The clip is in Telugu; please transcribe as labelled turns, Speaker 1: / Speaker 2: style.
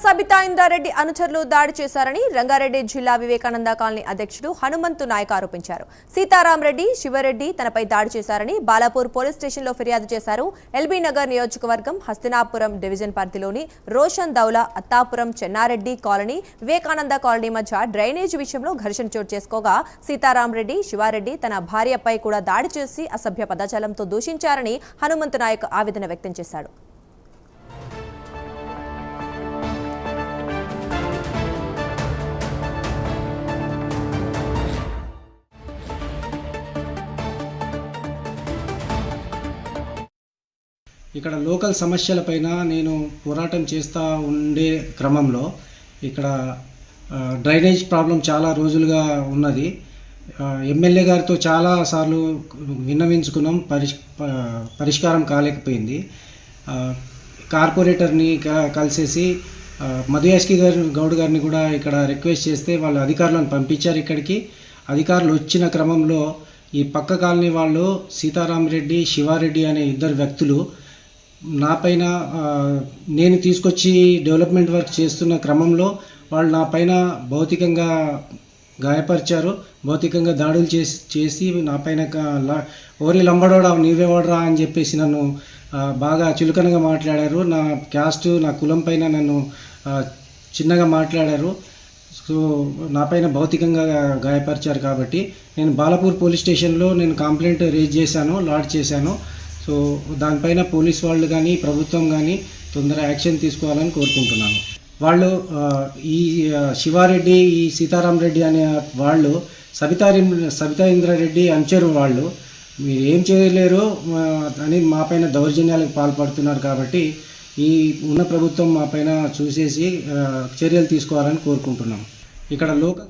Speaker 1: సబితా ఇంద్రారెడ్డి అనుచరులు దాడి చేశారని రంగారెడ్డి జిల్లా వివేకానంద కాలనీ అధ్యక్షుడు హనుమంతు నాయక్ ఆరోపించారు. సీతారాం రెడ్డి శివరెడ్డి తనపై దాడి చేశారని బాలాపూర్ పోలీస్ స్టేషన్లో ఫిర్యాదు చేశారు. ఎల్బీ నగర్ నియోజకవర్గం హస్తినాపురం డివిజన్ పరిధిలోని రోషన్ దౌలా అత్తాపురం చెన్నారెడ్డి కాలనీ వివేకానంద కాలనీ మధ్య డ్రైనేజ్ విషయంలో ఘర్షణ చోటు చేసుకోగా సీతారామరెడ్డి శివారెడ్డి తన భార్యపై కూడా దాడి చేసి అసభ్య పదజాలంతో దూషించారని హనుమంతు నాయక్ ఆవేదన వ్యక్తం చేశాడు.
Speaker 2: ఇక్కడ లోకల్ సమస్యలపైన నేను పోరాటం చేస్తూ ఉండే క్రమంలో ఇక్కడ డ్రైనేజ్ ప్రాబ్లం చాలా రోజులుగా ఉన్నది. ఎమ్మెల్యే గారితో చాలా సార్లు విన్నవించుకున్నాం పరిష్ ప- పరిష్కారం కాలేకపోయింది. కార్పొరేటర్ని క- కలిసేసి ఆ, మధు గారు గౌడ్ గారిని కూడా ఇక్కడ రిక్వెస్ట్ చేస్తే వాళ్ళు అధికారులను పంపించారు ఇక్కడికి. అధికారులు వచ్చిన క్రమంలో ఈ పక్క కాలనీ వాళ్ళు సీతారాం రెడ్డి శివారెడ్డి అనే ఇద్దరు వ్యక్తులు నా పైన నేను తీసుకొచ్చి డెవలప్మెంట్ వర్క్ చేస్తున్న క్రమంలో వాళ్ళు నా పైన భౌతికంగా గాయపరిచారు. భౌతికంగా దాడులు చేసి చేసి నా పైన ఓరి లంబడోడా నీవేవాడరా అని చెప్పేసి నన్ను బాగా చులకనగా మాట్లాడారు. నా క్యాస్ట్ నా కులం పైన నన్ను చిన్నగా మాట్లాడారు. సో నా పైన భౌతికంగా గాయపరిచారు కాబట్టి నేను బాలపూర్ పోలీస్ స్టేషన్లో నేను కంప్లైంట్ రేజ్ చేశాను లాడ్ చేశాను. సో దానిపైన పోలీస్ వాళ్ళు కానీ ప్రభుత్వం కానీ తొందర యాక్షన్ తీసుకోవాలని కోరుకుంటున్నాను వాళ్ళు ఈ శివారెడ్డి ఈ సీతారాం రెడ్డి అనే వాళ్ళు సబితా సబితా ఇంద్రారెడ్డి అంచరు వాళ్ళు మీరు ఏం చేయలేరు అని మా పైన దౌర్జన్యాలకు పాల్పడుతున్నారు కాబట్టి ఈ ఉన్న ప్రభుత్వం మా పైన చూసేసి చర్యలు తీసుకోవాలని కోరుకుంటున్నాం ఇక్కడ లోకల్